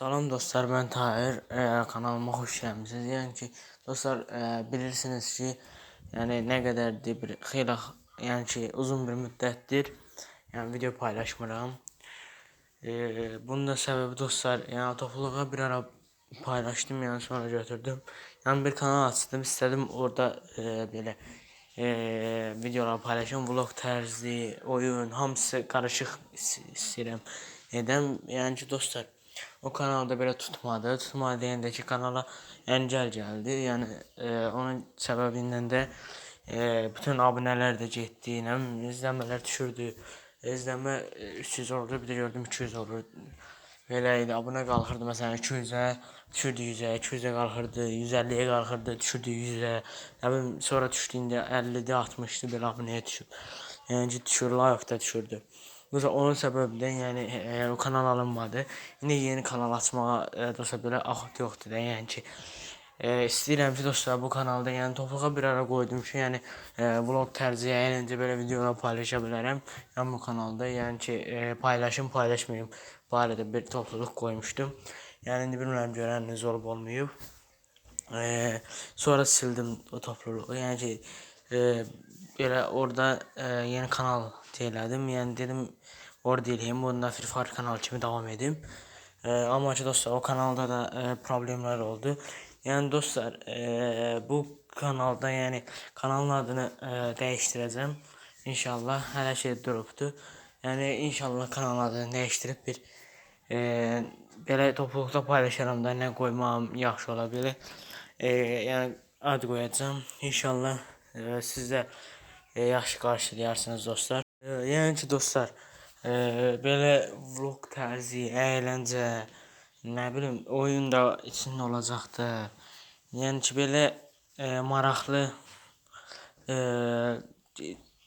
Salam dostlar, ben Tahir. Ee, kanalıma hoş gelmişsiniz. Yani ki dostlar e, bilirsiniz ki yani ne kadardır bir xeyli yani ki uzun bir müddettir yani video paylaşmıram. Ee, bunun da sebebi dostlar yani topluluğa bir ara paylaştım yani sonra götürdüm. Yani bir kanal açtım istedim orada e, böyle e, videolar paylaşım vlog terzi oyun hamısı karışık istəyirəm edəm. Yəni ki dostlar o kanalda belə tutmadı. Tutmadı deyəndə ki, kanala əngəl gəldi. Yəni e, onun səbəbindən də e, bütün abunələr də getdi. Nə bilim, izləmələr düşürdü. İzləmə e, 300 oldu, bir də gördüm 200 olur. Belə idi. Abunə qalxırdı məsələn 200-ə, düşürdü 100-ə, 200-ə qalxırdı, 150-yə qalxırdı, düşürdü 100-ə. Nə bilim, sonra düşdüyündə 50-də, 60-da belə abunəyə düşüb. Yəni ki, düşür, like-da düşürdü. Mesela onun səbəbindən yəni e, o kanal alınmadı. İndi yeni kanal açmağa e, dostlar belə axıt yoxdur da, yəni ki e, istəyirəm ki dostlar bu kanalda yəni topluğa bir ara qoydum ki, yəni e, vlog tərzi əyləncə belə videolar paylaşa bilərəm. Yəni bu kanalda yəni ki e, paylaşım paylaşmayım barədə bir topluluq qoymuşdum. Yəni indi bilmirəm görəniniz olub olmayıb. E, sonra sildim o topluluğu. Yəni ki e, belə orada e, yeni kanal elədim. Yəni dedim orada eləyim. Bunda Free Fire kanal kimi devam edim. E, amma ki dostlar o kanalda da e, problemler oldu. Yəni dostlar e, bu kanalda yəni kanalın adını e, dəyişdirəcəm. İnşallah hələ şey durubdu. Yəni inşallah kanal adını dəyişdirib bir e, belə topluluqda paylaşaram da nə qoymam yaxşı ola bilər. E, yəni ad qoyacağam. İnşallah e, siz e, yaxşı qarşılayarsınız dostlar. E, yəni ki dostlar e, belə vlog tərzi, əyləncə, nə bilim oyun da içində olacaqdı. Yəni ki belə e, maraqlı e,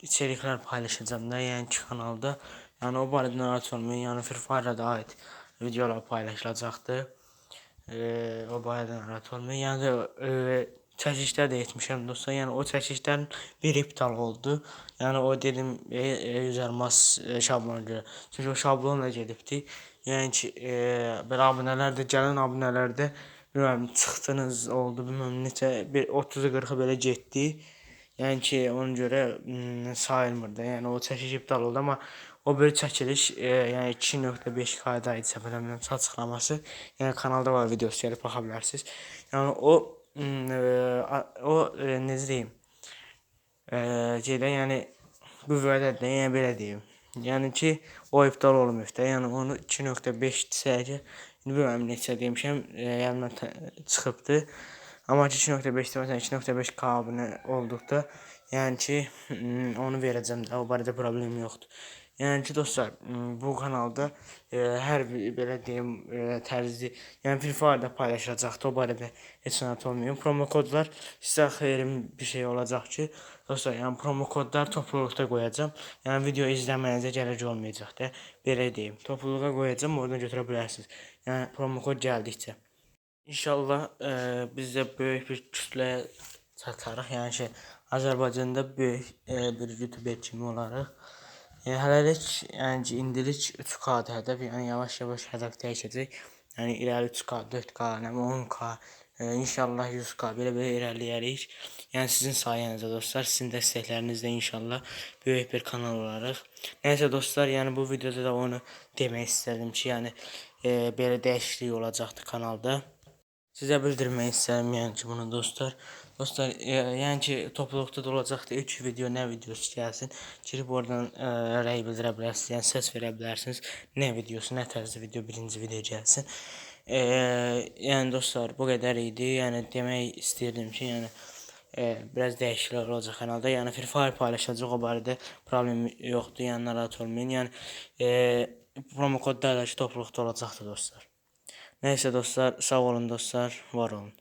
içeriklər paylaşacağım da, yəni ki kanalda. Yəni o barədə narahat olmayın. Yəni Free Fire-a aid videolar paylaşılacaqdı. E, o barədə narahat olmayın. Yəni e, çəkilişlər də etmişəm dostlar. Yəni o çəkilişlərin biri iptal oldu. Yəni o dedim e, e, üzərmaz e, şablona görə. Çünki o şablonla gedibdi. Yəni ki e, belə abunələr də gələn abunələrdə bilmirəm çıxdınız oldu bilmirəm neçə bir 30-u 40-ı belə getdi. Yəni ki ona görə sayılmır da. Yəni o çəkiliş iptal oldu amma o bir çəkiliş e, yəni 2.5 kayda idi səhv eləmirəmsə açıqlaması. Yəni kanalda var videosu gəlib baxa bilərsiniz. Yəni o Hmm, o necə deyim? Şeydə yəni bu vədədə yəni belə deyim. Yəni ki o iptal olmayıb da. Yəni onu 2.5-dirsə əgər indi bilmirəm neçə demişəm, yadımdan çıxıbdı. Amma ki 2.5-dir məsələn 2.5 kabinə olduqda yəni ki onu verəcəm də o barədə problem yoxdur. Yəni ki dostlar, bu kanalda hər bir belə deyim e, tərzi, yəni Free Fire-da paylaşacaqdı. O barədə heç narahat olmayın. Promo kodlar sizə xeyrim bir şey olacaq ki, dostlar, yəni promo kodlar topluluqda qoyacağam. Yəni video izləməyinizə gərək olmayacaq da. Belə deyim. Topluluğa qoyacağam, oradan götürə bilərsiniz. Yəni promo kod gəldikcə. İnşallah e, biz də böyük bir kütləyə çatarıq. Yəni ki, Azərbaycanda böyük e, bir YouTuber kimi olaraq. Yəni hələlik yəni indilik 3K-dır hədəf. Yəni yavaş-yavaş hədəf dəyişəcək. Yəni irəli 3K, 4K, nə 10K, e, inşallah 100K belə-belə irəliləyərik. Yəni sizin sayənizdə dostlar, sizin dəstəklərinizlə inşallah böyük bir kanal olarıq. Nəysə dostlar, yəni bu videoda da onu demək istədim ki, yəni e, belə dəyişiklik olacaqdı kanalda. Sizə bildirmək istəyirəm yəni ki, bunu dostlar. Dostlar, e, yəni ki, topluluqda da olacaqdı 3 video, nə videosu gəlsin. Girib oradan e, rəy bildirə bilərsiniz, yəni səs verə bilərsiniz. Nə videosu, nə tərzdə video, birinci video gəlsin. E, yəni dostlar, bu qədər idi. Yəni demək istəyirdim ki, yəni e, biraz dəyişikliklər olacaq kanalda. Yəni Free Fire paylaşacaq o barədə problem yoxdur. Yəni narahat olmayın. Yəni e, promo kodlar da ki, topluluqda olacaqdı dostlar. Neyse dostlar sağ olun dostlar var olun.